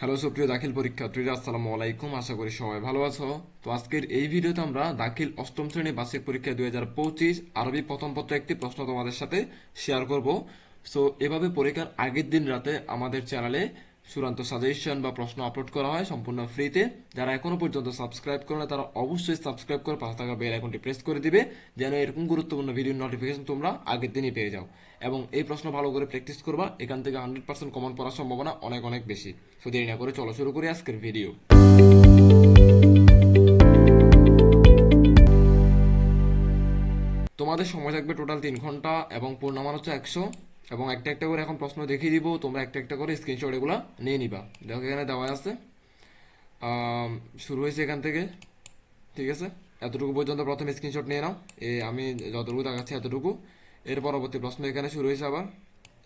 Hello, সুপ্রিয় দাখিল পরীক্ষার্থীরা, আসসালামু আলাইকুম। আশা করি সবাই ভালো আছো। তো আজকের এই ভিডিওতে আমরা দাখিল অষ্টম শ্রেণি বার্ষিক পরীক্ষা দুই হাজার পঁচিশ আরবি প্রথম পত্র একটি প্রশ্ন তোমাদের সাথে শেয়ার করব। সো এভাবে পরীক্ষার আগের দিন রাতে আমাদের চ্যানেলে চূড়ান্ত সাজেশন বা প্রশ্ন আপলোড করা হয় সম্পূর্ণ ফ্রিতে যারা এখনও পর্যন্ত সাবস্ক্রাইব করে না, তারা অবশ্যই সাবস্ক্রাইব করে পাশে থাকা বেল আইকনটি প্রেস করে দিবে, যেন এরকম গুরুত্বপূর্ণ ভিডিওর নোটিফিকেশন তোমরা আগের দিনই পেয়ে যাও। এবং এই প্রশ্ন ভালো করে প্র্যাকটিস করবা, এখান থেকে হান্ড্রেড পার্সেন্ট কমন পড়ার সম্ভাবনা অনেক অনেক বেশি। সো দেরি না করে চলো শুরু করি আজকের ভিডিও তোমাদের সময় থাকবে টোটাল তিন ঘণ্টা এবং পূর্ণমান হচ্ছে একশো। এবং একটা একটা করে এখন প্রশ্ন দেখিয়ে দিব, তোমরা একটা একটা করে স্ক্রিনশট এগুলো নিয়ে নিবা। দেখো এখানে দেওয়া আছে। শুরু হয়েছে এখান থেকে, ঠিক আছে? এতটুকু পর্যন্ত প্রথমে স্ক্রিনশট নিয়ে নাও। এ, আমি যতটুকু দেখাচ্ছি এতটুকু। এর পরবর্তী প্রশ্ন এখানে শুরু হয়েছে আবার।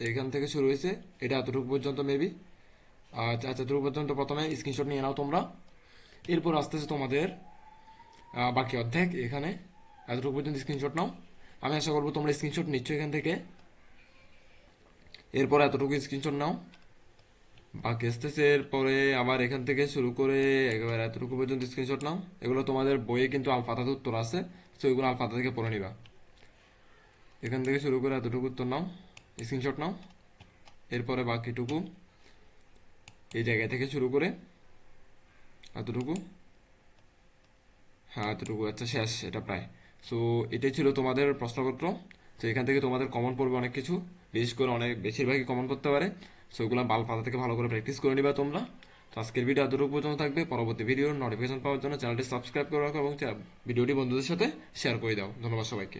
এখান থেকে শুরু হয়েছে। এটা এতটুকু পর্যন্ত মেবি আচ্ছা এতটুকু পর্যন্ত প্রথমে স্ক্রিনশট নিয়ে নাও তোমরা। এরপর আসতেছে তোমাদের বাকি অর্ধেক এখানে। এতটুকু পর্যন্ত স্ক্রিনশট নাও। আমি আশা করব তোমরা স্ক্রিনশট নিচ্ছ এখান থেকে। এরপর এতটুকু স্ক্রিনশট নাও। বাকি আসতেছে এরপরে আবার এখান থেকে শুরু করে একেবারে এতটুকু পর্যন্ত স্ক্রিনশট নাও। এগুলো তোমাদের বইয়ে কিন্তু আলফাতাতে উত্তর আছে তো এগুলো আলফাতা থেকে পড়ে নিবা। এখান থেকে শুরু করে এতটুকু উত্তর নাও স্ক্রিনশট নাও। এরপরে বাকিটুকু এই জায়গা থেকে শুরু করে এতটুকু। হ্যাঁ এতটুকু আচ্ছা শেষ, এটা প্রায়। সো এটাই ছিল তোমাদের প্রশ্নপত্র। তো এখান থেকে তোমাদের কমন পড়বে অনেক কিছু। বিশেষ করে অনেক, বেশিরভাগই কমন করতে পারে। সো ওগুলো বাল পাতা থেকে ভালো করে প্র্যাকটিস করে নিবা তোমরা। তো আজকের ভিডিও এতটুকু পর্যন্ত থাকবে। পরবর্তী ভিডিওর নোটিফিকেশন পাওয়ার জন্য চ্যানেলটি সাবস্ক্রাইব করে রাখো এবং ভিডিওটি বন্ধুদের সাথে শেয়ার করে দাও। ধন্যবাদ সবাইকে।